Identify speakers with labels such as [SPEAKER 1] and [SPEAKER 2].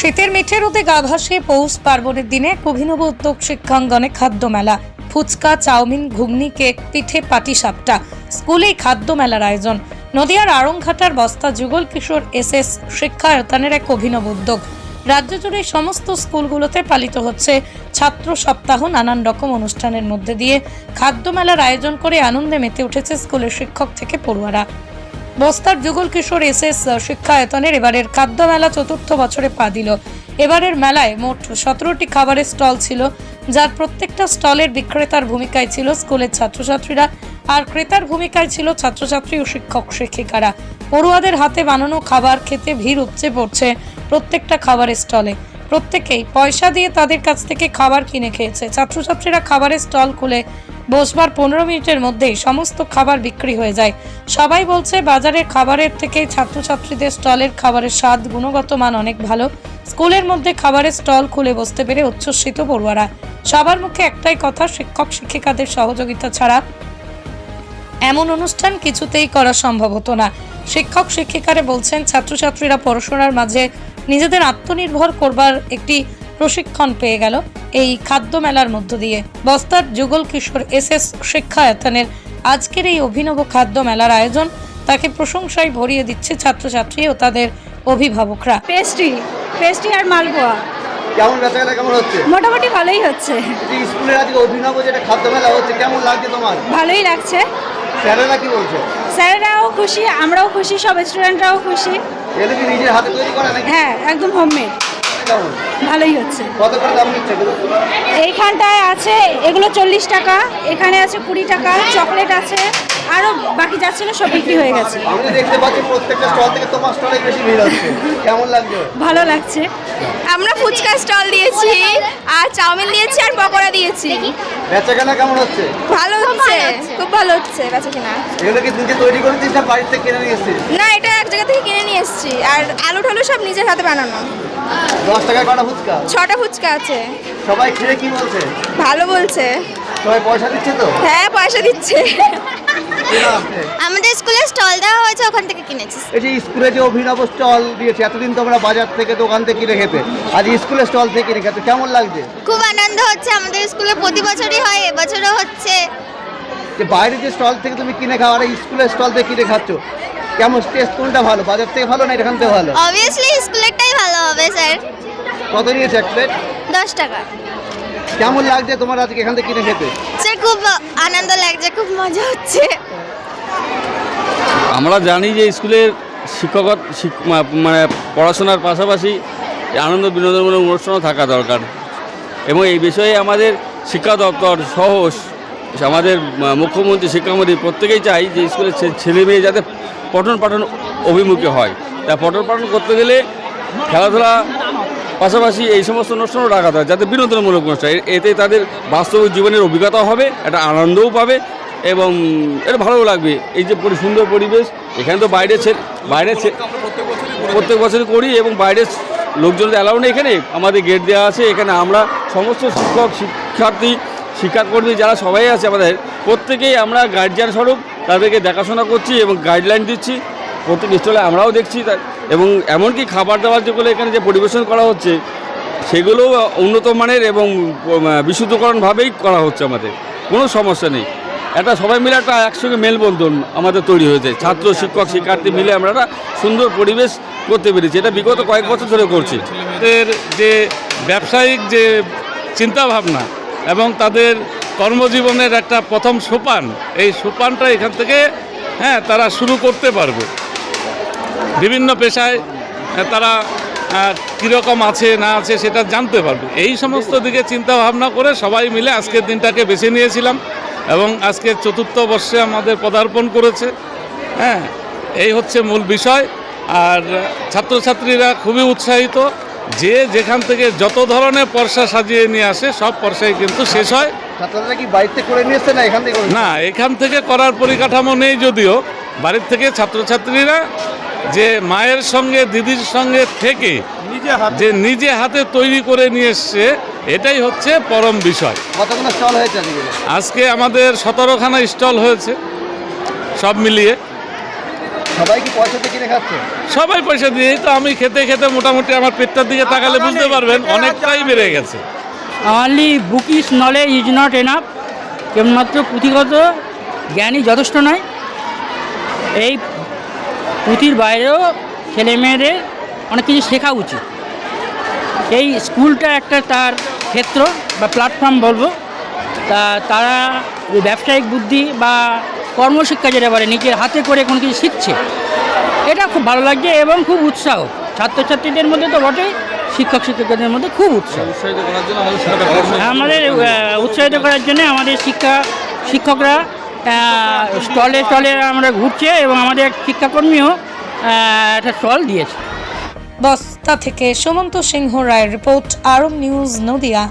[SPEAKER 1] শীতের মিঠে রোদে গা ভাসিয়ে পৌষ পার্বণের দিনে অভিনব উদ্যোগ শিক্ষাঙ্গনে খাদ্য মেলা, ফুচকা, চাউমিন, ঘুগনি, কেক, পিঠে, পাটি সাপটা, স্কুলেই খাদ্য মেলার আয়োজন। নদিয়ার আড়ংঘাটার বস্তা যুগল কিশোর এস এস শিক্ষায়তনের এক অভিনব উদ্যোগ। রাজ্য জুড়ে সমস্ত স্কুলগুলোতে পালিত হচ্ছে ছাত্র সপ্তাহ নানান রকম অনুষ্ঠানের মধ্যে দিয়ে খাদ্য মেলার আয়োজন করে আনন্দে মেতে উঠেছে স্কুলের শিক্ষক থেকে পড়ুয়ারা। বস্তার যুগল কিশোর এস এস শিক্ষায়তনের এবারের খাদ্য মেলা চতুর্থ বছরে পা দিল। এবারের মেলায় মোট সতেরোটি খাবারের স্টল ছিল, যার প্রত্যেকটা স্টলের বিক্রেতার ভূমিকায় ছিল স্কুলের ছাত্রছাত্রীরা, আর ক্রেতার ভূমিকায় ছিল ছাত্রছাত্রী ও শিক্ষক শিক্ষিকারা। পড়ুয়াদের হাতে বানানো খাবার খেতে ভিড় উপচে পড়ছে প্রত্যেকটা খাবারের স্টলে। প্রত্যেকেই পয়সা দিয়ে তাদের কাছ থেকে খাবার কিনে খেয়েছে। ছাত্রছাত্রীরা খাবারের স্টল খুলে বসবার পনেরো মিনিটের মধ্যেই সমস্ত খাবার বিক্রি হয়ে যায়। সবাই বলছে, বাজারের খাবারের থেকে ছাত্রছাত্রীদের স্টলের খাবারের স্বাদ, গুণগত মান অনেক ভালো। স্কুলের মধ্যে খাবারের স্টল খুলে বসতে পেরে উচ্ছ্বসিত পড়ুয়ারা। সবার মুখে একটাই কথা, শিক্ষক, শিক্ষিকাদের সহযোগিতা ছাড়া এমন অনুষ্ঠান কিছুতেই করা সম্ভব হতো না। শিক্ষক, শিক্ষিকারা বলছেন, ছাত্রছাত্রীরা পড়াশোনার মাঝে নিজেদের আত্মনির্ভর করবার একটি প্রশিক্ষণ পেয়ে গেল এই খাদ্য মেলার মধ্য দিয়ে। বস্তার যুগল কিশোর এস এস শিক্ষায়তনের আজকের এই অভিনব খাদ্য মেলার আয়োজন তাকে প্রশংসায় ভরিয়ে দিচ্ছে ছাত্রছাত্রী ও তাদের অভিভাবকরা।
[SPEAKER 2] পেস্ট্রি পেস্ট্রি আর মালপোয়া।
[SPEAKER 3] কেমন বেচাকেনা কেমন হচ্ছে?
[SPEAKER 2] মোটামুটি ভালোই হচ্ছে।
[SPEAKER 3] স্কুলের আজকে অভিনব যেটা খাদ্য মেলা হচ্ছে কেমন লাগছে তোমার?
[SPEAKER 2] ভালোই লাগছে।
[SPEAKER 3] স্যারেরা কি বলছে?
[SPEAKER 2] স্যারেরাও খুশি আমরাও খুশি সব স্টুডেন্টরাও খুশি। হ্যাঁ একদম হোমমেড ভালোই হচ্ছে। এইখানটায় আছে এগুলো চল্লিশ টাকা এখানে আছে কুড়ি টাকা চকলেট আছে আরও বাকি যা ছিল সব বিক্রি হয়ে গেছে।
[SPEAKER 3] আমি দেখতে পাচ্ছি প্রত্যেকটা স্টল থেকে তোমার স্টলে বেশি ভিড় হচ্ছে। কেমন লাগছে?
[SPEAKER 2] ভালো লাগছে।
[SPEAKER 4] আমরা ফুচকা স্টল দিয়েছি আর চাউমিন দিয়েছি আর পকোড়া দিয়েছি।
[SPEAKER 3] বেচাকেনা কেমন হচ্ছে?
[SPEAKER 4] ভালো হচ্ছে। খুব ভালো হচ্ছে বেচাকেনা।
[SPEAKER 3] এগুলো কি নিজে তৈরি করে দিস না বাড়ির থেকে কিনে নিয়ে এসেছিস?
[SPEAKER 4] না এটা এক জায়গা থেকে কিনে নিয়ে এসেছি। আর আলু ঠালু সব নিজের হাতে বানানো।
[SPEAKER 3] দশ টাকায় কটা ফুচকা?
[SPEAKER 4] ছটা ফুচকা আছে।
[SPEAKER 3] সবাই খেয়ে কি বলছে?
[SPEAKER 4] ভালো বলছে।
[SPEAKER 3] সবাই পয়সা দিচ্ছে তো?
[SPEAKER 4] হ্যাঁ পয়সা দিচ্ছে?
[SPEAKER 5] আমাদের স্কুলে স্টল দেওয়া হয়েছে ওখান থেকে কিনেছি
[SPEAKER 3] এই যে স্কুলে যে অভিনব স্টল দিয়েছে এতদিন তোমরা বাজার থেকে দোকান থেকে কিনে খেতে। আজ স্কুলের স্টল থেকে কিনে খেতে কেমন লাগছে?
[SPEAKER 5] খুব আনন্দ হচ্ছে আমাদের স্কুলে প্রতি বছরই হয় এবছরও হচ্ছে।
[SPEAKER 3] যে বাইরে যে স্টল থেকে তুমি কিনে খাও আর স্কুলের স্টল থেকে কিনে খাচ্ছ কেমন টেস্ট কোনটা ভালো? বাজার থেকে ভালো না এখান থেকে ভালো?
[SPEAKER 5] অবভিয়াসলি স্কুলেরটাই ভালো হবে স্যার।
[SPEAKER 3] কত নিয়েছে এক প্লেট?
[SPEAKER 5] দশ টাকা।
[SPEAKER 3] কেমন লাগছে তোমার আজকে এখান থেকে কিনে খেতে?
[SPEAKER 5] স্যার খুব আনন্দ লাগছে খুব মজা হচ্ছে।
[SPEAKER 6] আমরা জানি যে স্কুলের শিক্ষকত শিক- মানে পড়াশোনার পাশাপাশি আনন্দ বিনোদনমূলক অনুষ্ঠানও থাকা দরকার। এবং এই বিষয়ে আমাদের শিক্ষা দপ্তর সহ আমাদের মুখ্যমন্ত্রী শিক্ষামন্ত্রী প্রত্যেকেই চাই যে স্কুলের ছেলে মেয়ে যাতে পঠন পাঠন অভিমুখী হয়। তা পঠন পাঠন করতে গেলে খেলাধুলা পাশাপাশি এই সমস্ত অনুষ্ঠানও রাখা হয় যাতে বিনোদনমূলক অনুষ্ঠান এতে তাদের বাস্তব জীবনের অভিজ্ঞতাও হবে, একটা আনন্দও পাবে এবং এটা ভালোও লাগবে। এই যে সুন্দর পরিবেশ, এখানে তো বাইরে বাইরে প্রত্যেক বছরই করি এবং বাইরের লোকজনদের অ্যালাউ নেই এখানে। আমাদের গেট দেওয়া আছে, এখানে আমরা সমস্ত শিক্ষক, শিক্ষার্থী, শিক্ষাকর্মী যারা সবাই আছে আমাদের, প্রত্যেকেই আমরা গার্জিয়ান স্বরূপ তাদেরকে দেখাশোনা করছি এবং গাইডলাইন দিচ্ছি। প্রত্যেক স্টলে আমরাও দেখছি এবং এমনকি খাবার দাবার যেগুলো এখানে যে পরিবেশন করা হচ্ছে, সেগুলোও উন্নত মানের এবং বিশুদ্ধকরণভাবেই করা হচ্ছে আমাদের। কোনো সমস্যা নেই। একটা সবাই মিলে একটা একসঙ্গে মেলবন্ধন আমাদের তৈরি হয়েছে। ছাত্র, শিক্ষক, শিক্ষার্থী মিলে আমরা একটা সুন্দর পরিবেশ করতে পেরেছি। এটা বিগত কয়েক বছর ধরে করছি।
[SPEAKER 7] তাদের যে ব্যবসায়িক যে চিন্তাভাবনা এবং তাদের কর্মজীবনের একটা প্রথম সোপান, এই সোপানটা এখান থেকে হ্যাঁ তারা শুরু করতে পারবে। বিভিন্ন পেশায় তারা কীরকম আছে, না আছে, সেটা জানতে পারবে। এই সমস্ত দিকে চিন্তা ভাবনা করে সবাই মিলে আজকের দিনটাকে বেছে নিয়েছিলাম। এবং আজকে চতুর্থ বর্ষে আমাদের পদার্পণ করেছে। হ্যাঁ এই হচ্ছে মূল বিষয়। আর ছাত্রছাত্রীরা খুবই উৎসাহিত যে যেখান থেকে যত ধরনের পর্সা সাজিয়ে নিয়ে আসে সব পর্সাই কিন্তু শেষ হয়।
[SPEAKER 3] ছাত্ররা কি বাড়িতে করে নিয়ে এসছে না এখান থেকে
[SPEAKER 7] না এখান থেকে করার পরিকাঠামো নেই যদিও। বাড়ির থেকে ছাত্রছাত্রীরা যে মায়ের সঙ্গে দিদির সঙ্গে থেকে
[SPEAKER 3] নিজে
[SPEAKER 7] যে নিজে হাতে তৈরি করে নিয়ে এসছে এটাই হচ্ছে পরম বিষয়।
[SPEAKER 3] কতগুলো স্টল হয়েছে আজকে?
[SPEAKER 7] আমাদের সতেরোখানা স্টল হয়েছে সব মিলিয়ে।
[SPEAKER 3] সবাই কি পয়সা দিয়ে কিনে খাচ্ছে?
[SPEAKER 7] সবাই পয়সা দিয়ে তো আমি খেতে খেতে মোটামুটি আমার পেটটার দিকে তাকালে বুঝতে পারবেন অনেকটাই বেড়ে গেছে।
[SPEAKER 8] Only bookish knowledge is not enough কেবলমাত্র পুঁথিগত জ্ঞানই যথেষ্ট নয়। এই পুঁথির বাইরেও ছেলে মেয়েদের অনেক কিছু শেখা উচিত। এই স্কুলটা একটা তার ক্ষেত্র বা প্ল্যাটফর্ম বলব। তা তারা ব্যবসায়িক বুদ্ধি বা কর্মশিক্ষা যেটা বলে, নিজের হাতে করে কোনো কিছু শিখছে, এটা খুব ভালো লাগছে এবং খুব উৎসাহ। ছাত্রছাত্রীদের মধ্যে তো বটেই, শিক্ষক শিক্ষকদের মধ্যে খুব উৎসাহ।
[SPEAKER 6] আমাদের
[SPEAKER 8] উৎসাহিত করার জন্য আমাদের শিক্ষা শিক্ষকরা স্টলে স্টলে আমরা ঘুরছে এবং আমাদের শিক্ষাকর্মীও একটা স্টল দিয়েছে।
[SPEAKER 1] বস্তা থেকে সুমন্ত সিংহ রায়ের রিপোর্ট আরব নিউজ নদিয়া।